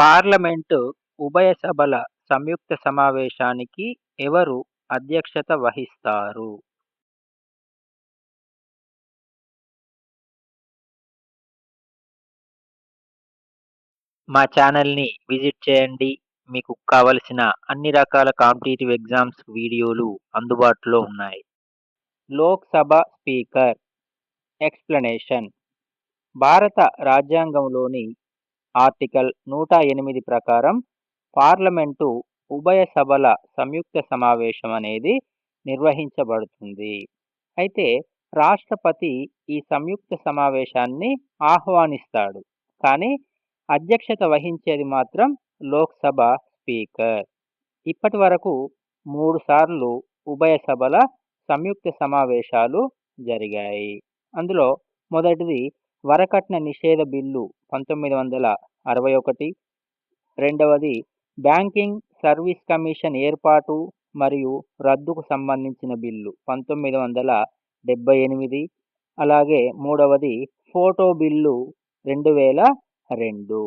Parliament ఉభయ సభల సంయుక్త సమావేశానికి ఎవరు అధ్యక్షత వహిస్తారు? మా ఛానల్ని విజిట్ చేయండి. మీకు కావలసిన అన్ని రకాల కాంపిటేటివ్ ఎగ్జామ్స్ వీడియోలు అందుబాటులో ఉన్నాయి. Lok Sabha speaker explanation. భారత రాజ్యాంగంలోని ఆర్టికల్ నూట ఎనిమిది ప్రకారం పార్లమెంటు ఉభయ సభల సంయుక్త సమావేశం అనేది నిర్వహించబడుతుంది. అయితే రాష్ట్రపతి ఈ సంయుక్త సమావేశాన్ని ఆహ్వానిస్తాడు. కానీ అధ్యక్షత వహించేది మాత్రం లోక్సభ స్పీకర్. ఇప్పటి వరకు మూడు సార్లు ఉభయ సభల సంయుక్త సమావేశాలు జరిగాయి. అందులో మొదటిది వరకట్న నిషేధ బిల్లు పంతొమ్మిది వందల అరవై ఒకటి. రెండవది బ్యాంకింగ్ సర్వీస్ కమిషన్ ఏర్పాటు మరియు రద్దుకు సంబంధించిన బిల్లు పంతొమ్మిది వందల డెబ్బై ఎనిమిది. అలాగే మూడవది ఫోటో బిల్లు రెండు వేల రెండు.